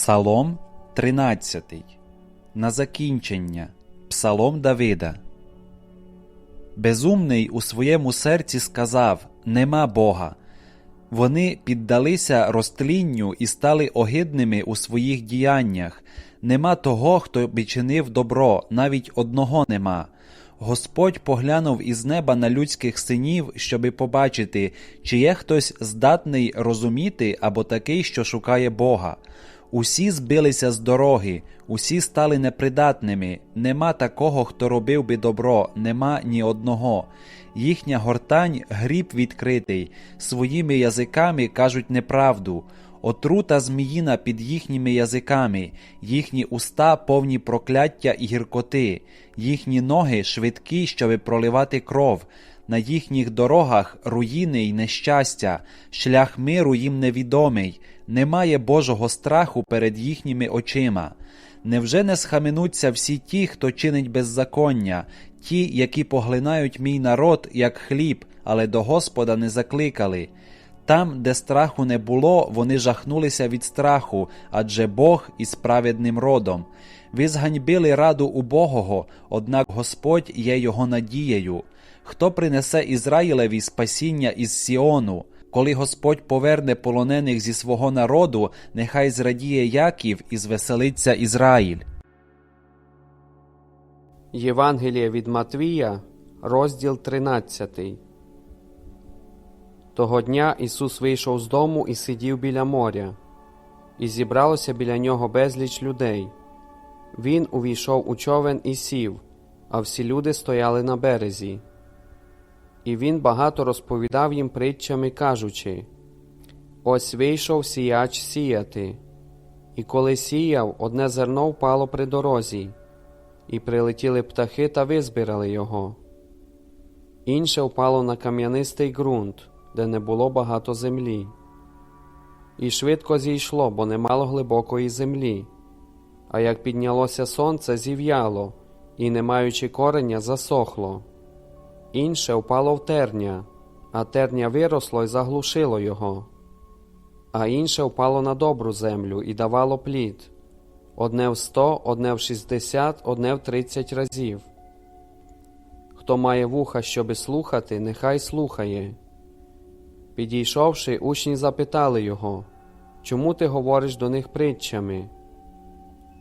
Псалом 13. На закінчення. Псалом Давида. Безумний у своєму серці сказав Нема Бога. Вони піддалися розтлінню і стали огидними у своїх діяннях. Нема того, хто би чинив добро, навіть одного нема. Господь поглянув із неба на людських синів, щоби побачити, чи є хтось здатний розуміти або такий, що шукає Бога. Усі збилися з дороги, усі стали непридатними, нема такого, хто робив би добро, нема ні одного. Їхня гортань гріб відкритий, своїми язиками кажуть неправду. Отрута зміїна під їхніми язиками, їхні уста повні прокляття і гіркоти, їхні ноги швидкі, щоби проливати кров. На їхніх дорогах руїни й нещастя, шлях миру їм невідомий, немає Божого страху перед їхніми очима. Невже не схаменуться всі ті, хто чинить беззаконня, ті, які поглинають мій народ, як хліб, але до Господа не закликали? Там, де страху не було, вони жахнулися від страху, адже Бог із праведним родом. Ви зганьбили раду убогого, однак Господь є його надією. Хто принесе Ізраїлеві спасіння із Сіону? Коли Господь поверне полонених зі свого народу, нехай зрадіє Яків і звеселиться Ізраїль. Євангеліє від Матвія, розділ 13. Того дня Ісус вийшов з дому і сидів біля моря, і зібралося біля нього безліч людей. Він увійшов у човен і сів, а всі люди стояли на березі. І він багато розповідав їм притчами, кажучи: Ось вийшов сіяч сіяти, і коли сіяв, одне зерно впало при дорозі, і прилетіли птахи та визбирали його. Інше впало на кам'янистий ґрунт, де не було багато землі. І швидко зійшло, бо не мало глибокої землі. А як піднялося сонце, зів'яло, і, не маючи кореня, засохло. Інше впало в терня, а терня виросло і заглушило його. А інше впало на добру землю і давало плід одне в сто, одне в шістдесят, одне в тридцять разів. Хто має вуха, щоби слухати, нехай слухає. Підійшовши, учні запитали його, чому ти говориш до них притчами?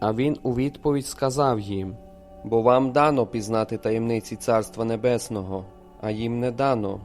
А він у відповідь сказав їм Бо вам дано пізнати таємниці Царства Небесного, а їм не дано.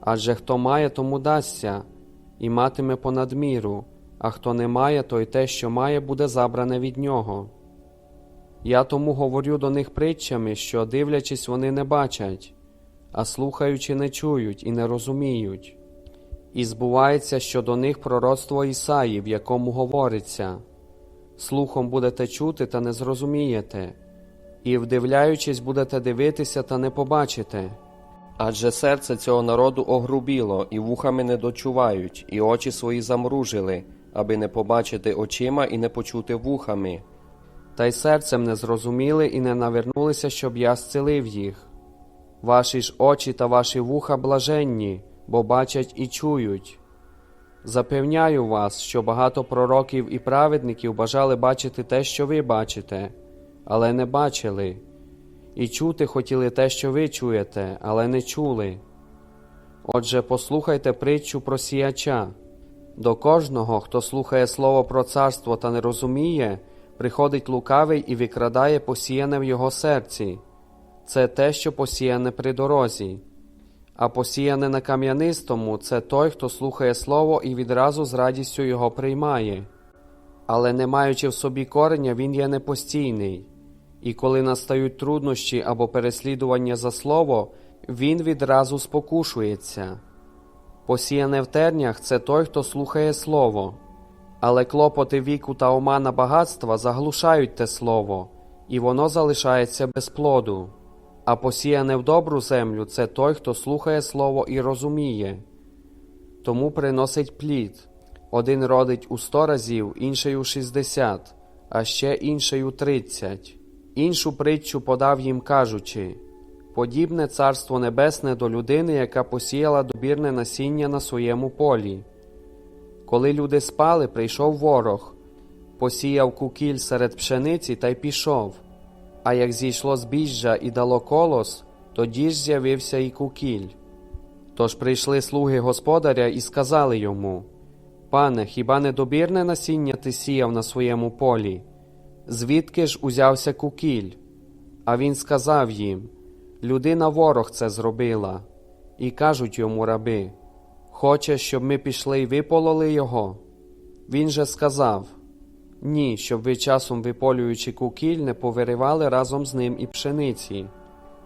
Адже хто має, тому дасться, і матиме понад міру, а хто не має, то й те, що має, буде забране від нього. Я тому говорю до них притчами, що, дивлячись, вони не бачать, а слухаючи, не чують і не розуміють. І збувається, що до них пророцтво Ісаї, в якому говориться слухом будете чути та не зрозумієте, і, вдивляючись, будете дивитися та не побачите. Адже серце цього народу огрубіло, і вухами не дочувають, і очі свої замружили, аби не побачити очима і не почути вухами. Та й серцем не зрозуміли і не навернулися, щоб я зцілив їх. Ваші ж очі та ваші вуха блаженні, бо бачать і чують. Запевняю вас, що багато пророків і праведників бажали бачити те, що ви бачите, але не бачили, і чути хотіли те, що ви чуєте, але не чули. Отже, послухайте притчу про сіяча. До кожного, хто слухає слово про царство та не розуміє, приходить лукавий і викрадає посіяне в його серці. Це те, що посіяне при дорозі. А посіяне на кам'янистому це той, хто слухає слово і відразу з радістю його приймає. Але не маючи в собі кореня, він є непостійний, і коли настають труднощі або переслідування за слово, він відразу спокушується. Посіяне в тернях це той, хто слухає слово, але клопоти віку та омана багатства заглушають те слово, і воно залишається без плоду. А посіяне в добру землю це той, хто слухає слово і розуміє, тому приносить плід. Один родить у сто разів, інший у шістдесят, а ще інший у тридцять. Іншу притчу подав їм, кажучи подібне царство небесне до людини, яка посіяла добірне насіння на своєму полі. Коли люди спали, прийшов ворог, посіяв кукіль серед пшениці та й пішов. А як зійшло збіжжя і дало колос, тоді ж з'явився і кукіль. Тож прийшли слуги господаря і сказали йому: Пане, хіба не добірне насіння ти сіяв на своєму полі? Звідки ж узявся кукіль? А він сказав їм: Людина ворог це зробила. І кажуть йому раби: Хоче, щоб ми пішли й випололи його? Він же сказав: Ні, щоб ви часом виполюючи кукіль, не повиривали разом з ним і пшениці.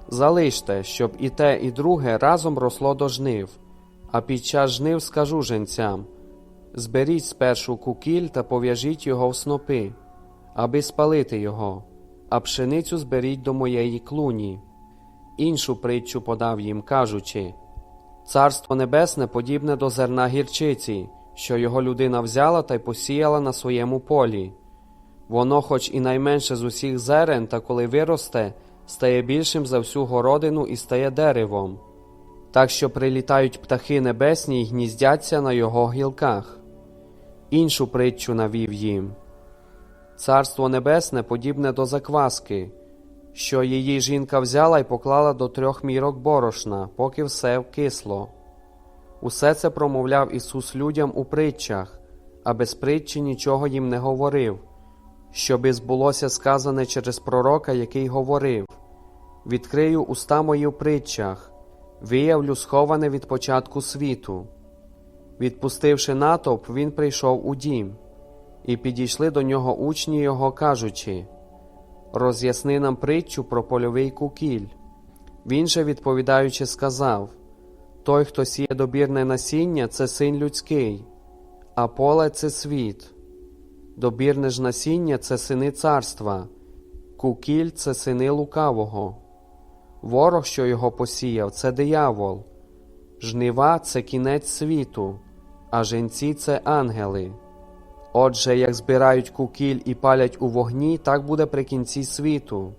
Залиште, щоб і те, і друге разом росло до жнив. А під час жнив скажу женцям: зберіть спершу кукіль та пов'яжіть його в снопи, аби спалити його, а пшеницю зберіть до моєї клуні. Іншу притчу подав їм, кажучи: Царство небесне подібне до зерна гірчиці, що його людина взяла та й посіяла на своєму полі. Воно, хоч і найменше з усіх зерен, та коли виросте, стає більшим за всю городину і стає деревом, так що прилітають птахи небесні й гніздяться на його гілках. Іншу притчу навів їм. Царство небесне подібне до закваски, що її жінка взяла й поклала до трьох мірок борошна, поки все вкисло. Усе це промовляв Ісус людям у притчах, а без притчі нічого їм не говорив, щоби збулося сказане через пророка, який говорив: Відкрию уста мої в притчах, виявлю сховане від початку світу. Відпустивши натовп, він прийшов у дім, і підійшли до нього учні його, кажучи: Роз'ясни нам притчу про польовий кукіль. Він же, відповідаючи, сказав: Той, хто сіє добірне насіння, це син людський, а поле це світ. Добірне ж насіння це сини царства, кукіль це сини лукавого. Ворог, що його посіяв, це диявол, жнива це кінець світу, а женці це ангели. Отже, як збирають кукіль і палять у вогні, так буде при кінці світу.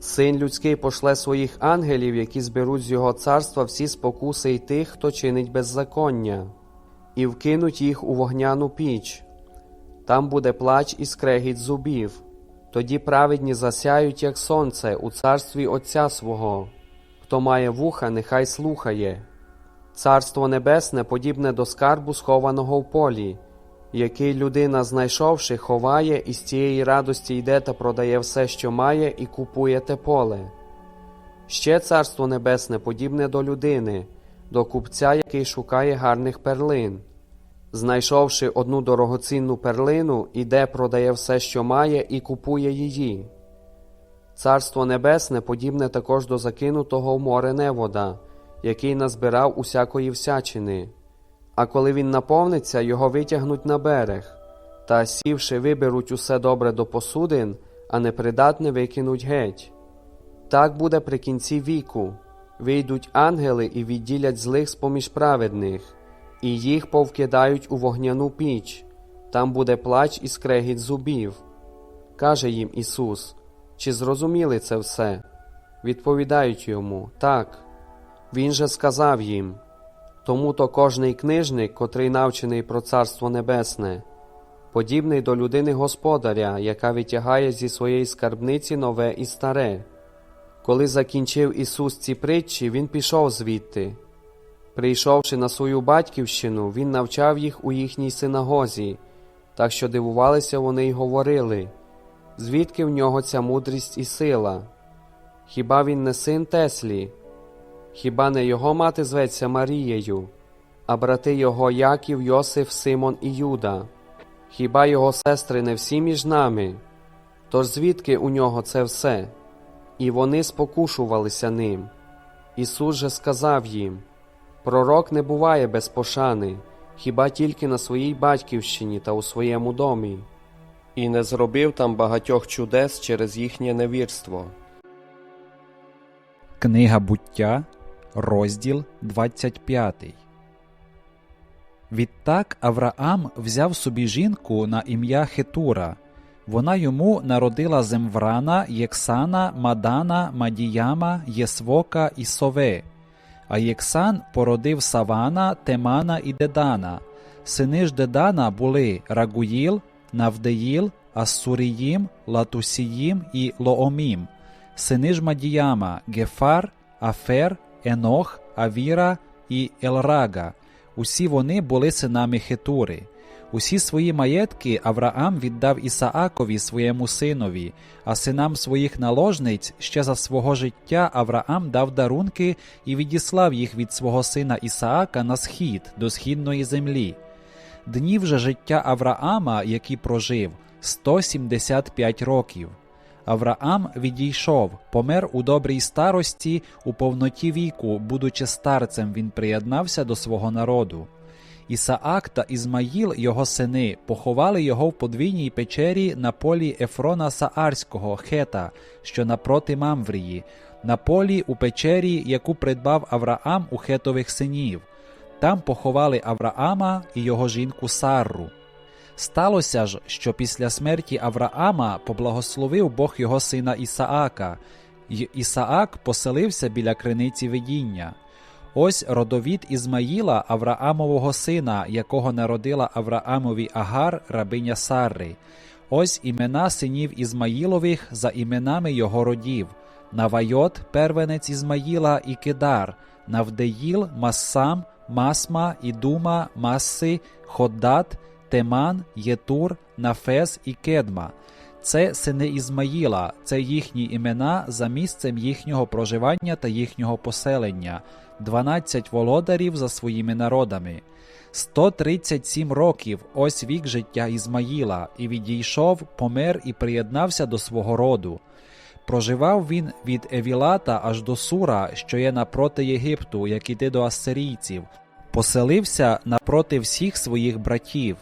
Син людський пошле своїх ангелів, які зберуть з його царства всі спокуси й тих, хто чинить беззаконня, і вкинуть їх у вогняну піч. Там буде плач і скрегіт зубів. Тоді праведні засяють, як сонце, у царстві Отця свого. Хто має вуха, нехай слухає. Царство небесне подібне до скарбу, схованого в полі, який людина, знайшовши, ховає і з цієї радості йде та продає все, що має, і купує те поле. Ще царство небесне подібне до людини, до купця, який шукає гарних перлин. Знайшовши одну дорогоцінну перлину, іде, продає все, що має, і купує її. Царство небесне подібне також до закинутого в море невода, який назбирав усякої всячини. А коли він наповниться, його витягнуть на берег, та сівши, виберуть усе добре до посудин, а непридатне викинуть геть. Так буде при кінці віку. Вийдуть ангели і відділять злих з поміж праведних, і їх повкидають у вогняну піч, там буде плач і скрегіт зубів. Каже їм Ісус: Чи зрозуміли це все? Відповідають йому так. Він же сказав їм тому то кожний книжник, котрий навчений про Царство Небесне, подібний до людини господаря, яка витягає зі своєї скарбниці нове і старе. Коли закінчив Ісус ці притчі, Він пішов звідти. Прийшовши на свою батьківщину, Він навчав їх у їхній синагозі, так що дивувалися вони й говорили, звідки в нього ця мудрість і сила? Хіба він не син Теслі? Хіба не його мати зветься Марією, а брати його Яків, Йосиф, Симон і Юда? Хіба його сестри не всі між нами? Тож звідки у нього це все? І вони спокушувалися ним. Ісус же сказав їм: Пророк не буває без пошани, хіба тільки на своїй батьківщині та у своєму домі, і не зробив там багатьох чудес через їхнє невірство. Книга буття, розділ 25. Відтак Авраам взяв собі жінку на ім'я Хетура. Вона йому народила Земврана, Єксана, Мадана, Мадіяма, Єсвока і Сове. А Єксан породив Савана, Темана і Дедана. Сини ж Дедана були Рагуїл, Навдеїл, Ассуріїм, Латусіїм і Лоомім, сини ж Мадіяма, Гефар, Афер, Енох, Авіра і Елрага. Усі вони були синами Хетури. Усі свої маєтки Авраам віддав Ісаакові своєму синові, а синам своїх наложниць ще за свого життя Авраам дав дарунки і відіслав їх від свого сина Ісаака на схід до східної землі. Днів же життя Авраама, які прожив, 175 років. Авраам відійшов, помер у добрій старості, у повноті віку, будучи старцем, він приєднався до свого народу. Ісаак та Ізмаїл, його сини, поховали його в подвійній печері на полі Ефрона Саарського, Хета, що напроти Мамврії, на полі у печері, яку придбав Авраам у хетових синів. Там поховали Авраама і його жінку Сарру. Сталося ж, що після смерті Авраама поблагословив Бог його сина Ісаака, й Ісаак поселився біля криниці видіння. Ось родовід Ізмаїла, Авраамового сина, якого народила Авраамові Агар, рабиня Сарри. Ось імена синів Ізмаїлових за іменами його родів: Навайот, первенець Ізмаїла і Кедар, Навдеїл, Массам, Масма, Ідума, Масси, Ходдат, Теман, Єтур, Нафес і Кедма. Це сини Ізмаїла, це їхні імена за місцем їхнього проживання та їхнього поселення, 12 володарів за своїми народами. 137 років ось вік життя Ізмаїла, і відійшов, помер і приєднався до свого роду. Проживав він від Евілата аж до Сура, що є напроти Єгипту, як іде до ассирійців, поселився напроти всіх своїх братів.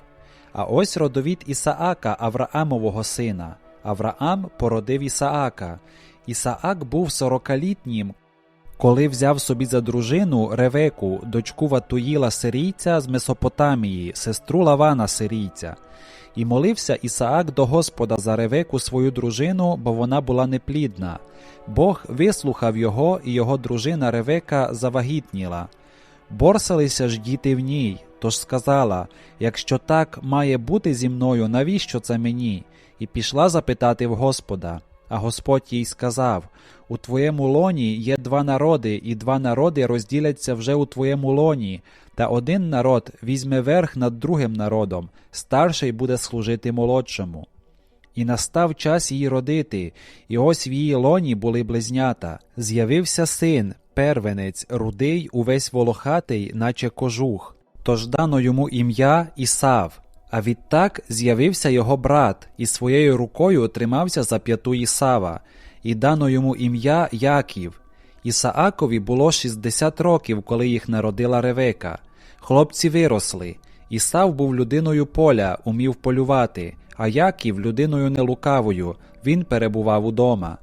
А ось родовід Ісаака, Авраамового сина. Авраам породив Ісаака. Ісаак був сорокалітнім, коли взяв собі за дружину Ревеку, дочку Ватуїла сирійця з Месопотамії, сестру Лавана сирійця. І молився Ісаак до Господа за Ревеку свою дружину, бо вона була неплідна. Бог вислухав його, і його дружина Ревека завагітніла. Борсалися ж діти в ній, тож сказала: якщо так має бути зі мною, навіщо це мені? І пішла запитати в Господа. А Господь їй сказав: У твоєму лоні є два народи, і два народи розділяться вже у твоєму лоні, та один народ візьме верх над другим народом, старший буде служити молодшому. І настав час її родити, і ось в її лоні були близнята. З'явився син, первенець, рудий, увесь волохатий, наче кожух. Тож дано йому ім'я Ісав. А відтак з'явився його брат, і своєю рукою тримався за п'яту Ісава, і дано йому ім'я Яків. Ісаакові було 60 років, коли їх народила Ревека. Хлопці виросли. Ісав був людиною поля, умів полювати, а Яків людиною нелукавою, він перебував удома.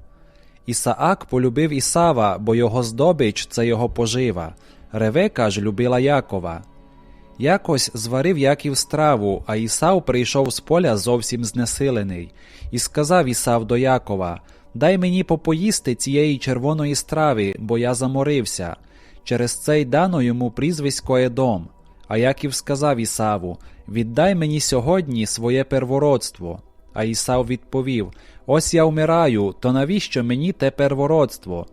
Ісаак полюбив Ісава, бо його здобич це його пожива. Ревека ж любила Якова. Якось зварив Яків страву, а Ісав прийшов з поля зовсім знесилений, і сказав Ісав до Якова: Дай мені попоїсти цієї червоної страви, бо я заморився. Через це й дано йому прізвисько Едом. А Яків сказав Ісаву: Віддай мені сьогодні своє первородство. А Ісав відповів: Ось я вмираю, то навіщо мені те первородство?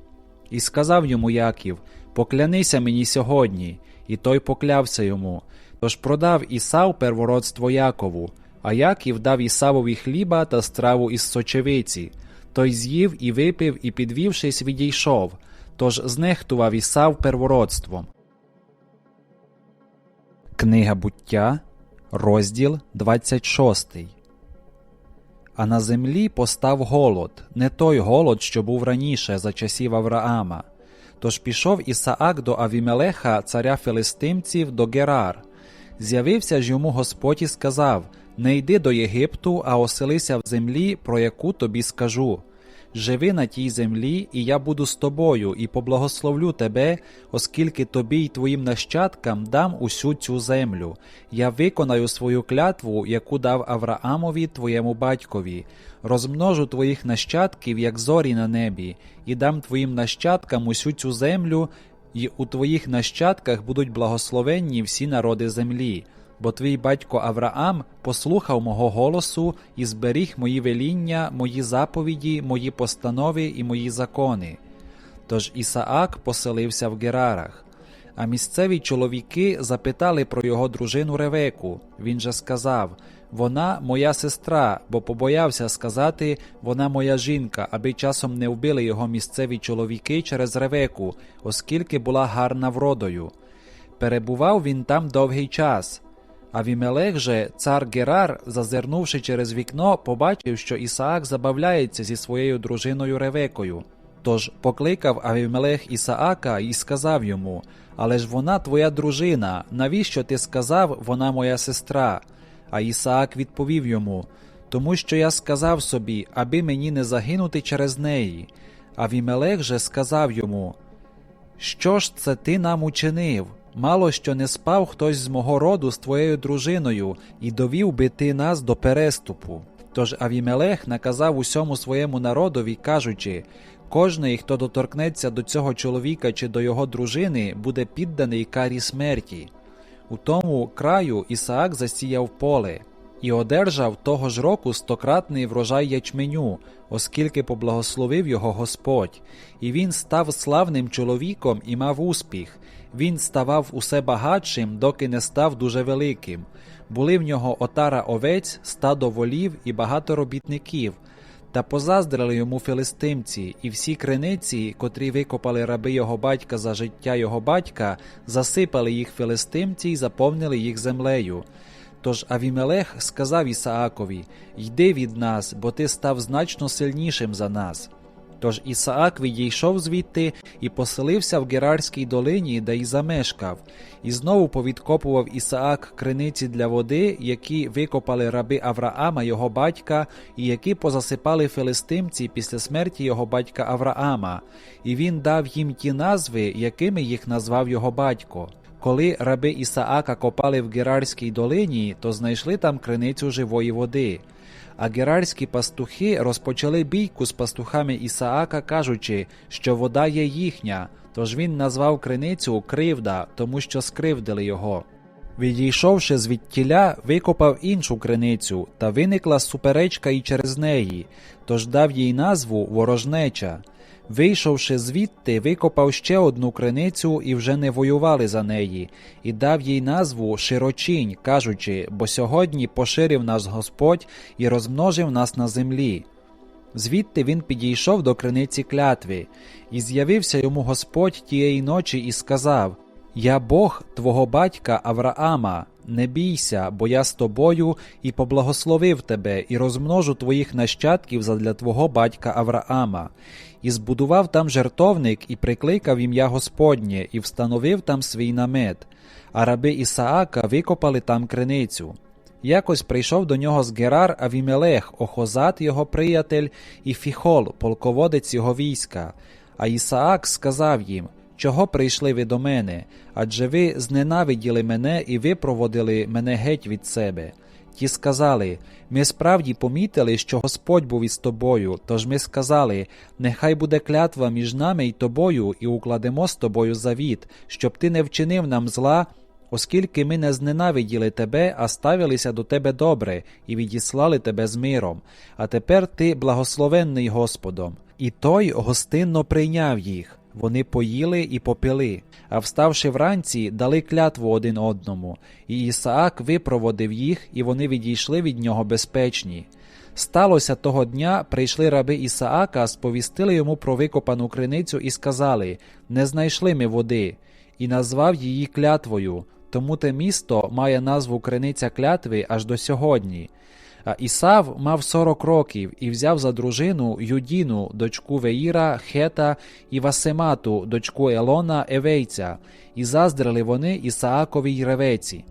І сказав йому Яків: Поклянися мені сьогодні. І той поклявся йому. Тож продав Ісав первородство Якову, а Яків дав Ісавові хліба та страву із сочевиці. Той з'їв і випив, і, підвівшись, відійшов. Тож знехтував Ісав первородством. Книга буття, розділ 26. А на землі постав голод, не той голод, що був раніше за часів Авраама. Тож пішов Ісаак до Авімелеха, царя филистимців, до Герар. З'явився ж йому Господь і сказав: Не йди до Єгипту, а оселися в землі, про яку тобі скажу. Живи на тій землі, і я буду з тобою, і поблагословлю тебе, оскільки тобі й твоїм нащадкам дам усю цю землю. Я виконаю свою клятву, яку дав Авраамові твоєму батькові. Розмножу твоїх нащадків, як зорі на небі, і дам твоїм нащадкам усю цю землю, і у твоїх нащадках будуть благословенні всі народи землі. Бо твій батько Авраам послухав мого голосу і зберіг мої веління, мої заповіді, мої постанови і мої закони. Тож Ісаак поселився в Герарах. А місцеві чоловіки запитали про його дружину Ревеку. Він же сказав: Вона моя сестра, бо побоявся сказати вона моя жінка, аби часом не вбили його місцеві чоловіки через Ревеку, оскільки була гарна вродою. Перебував він там довгий час. Авімелех же, цар Герар, зазирнувши через вікно, побачив, що Ісаак забавляється зі своєю дружиною Ревекою. Тож покликав Авімелех Ісаака і сказав йому: Але ж вона твоя дружина, навіщо ти сказав, вона моя сестра? А Ісаак відповів йому: Тому що я сказав собі, аби мені не загинути через неї. Авімелех же сказав йому: Що ж це ти нам учинив? Мало що не спав хтось з мого роду з твоєю дружиною, і довів би ти нас до переступу. Тож Авімелех наказав усьому своєму народові, кажучи: кожний, хто доторкнеться до цього чоловіка чи до його дружини, буде підданий карі смерті. У тому краю Ісаак засіяв поле і одержав того ж року стократний врожай ячменю, оскільки поблагословив його Господь, і він став славним чоловіком і мав успіх. Він ставав усе багатшим, доки не став дуже великим. Були в нього отара овець, стадо волів і багато робітників. Та позаздрили йому филистимці, і всі криниці, котрі викопали раби його батька за життя його батька, засипали їх филистимці й заповнили їх землею. Тож Авімелех сказав Ісаакові: Йди від нас, бо ти став значно сильнішим за нас. Тож Ісаак відійшов звідти і поселився в Герарській долині, де й замешкав, і знову повідкопував Ісаак криниці для води, які викопали раби Авраама, його батька, і які позасипали филистимці після смерті його батька Авраама, і він дав їм ті назви, якими їх назвав його батько. Коли раби Ісаака копали в Герарській долині, то знайшли там криницю живої води. А геральські пастухи розпочали бійку з пастухами Ісаака, кажучи, що вода є їхня, тож він назвав криницю кривда, тому що скривдили його. Відійшовши звідтіля, викопав іншу криницю, та виникла суперечка і через неї, тож дав їй назву ворожнеча. Вийшовши звідти, викопав ще одну криницю і вже не воювали за неї, і дав їй назву Широчінь, кажучи, бо сьогодні поширив нас Господь і розмножив нас на землі. Звідти він підійшов до криниці клятви, і з'явився йому Господь тієї ночі і сказав: Я Бог твого батька Авраама, не бійся, бо я з тобою і поблагословив тебе, і розмножу твоїх нащадків задля твого батька Авраама, і збудував там жертовник, і прикликав ім'я Господнє, і встановив там свій намет. А раби Ісаака викопали там криницю. Якось прийшов до нього з Герар Авімелех, Охозат його приятель, і Фіхол, полководець його війська. А Ісаак сказав їм: Чого прийшли ви до мене? Адже ви зненавиділи мене і випроводили мене геть від себе. Ті сказали: Ми справді помітили, що Господь був із тобою, тож ми сказали: Нехай буде клятва між нами і тобою, і укладемо з тобою завіт, щоб ти не вчинив нам зла, оскільки ми не зненавиділи тебе, а ставилися до тебе добре, і відіслали тебе з миром. А тепер ти благословенний Господом. І той гостинно прийняв їх. Вони поїли і попили, а вставши вранці, дали клятву один одному, і Ісаак випроводив їх, і вони відійшли від нього безпечні. Сталося того дня, прийшли раби Ісаака, сповістили йому про викопану криницю і сказали: Не знайшли ми води, і назвав її клятвою. Тому те місто має назву Криниця клятви аж до сьогодні. Ісав мав сорок років і взяв за дружину Юдіну, дочку Веїра, Хета і Васемату, дочку Елона Евейця, і заздрили вони Ісааковій ревеці.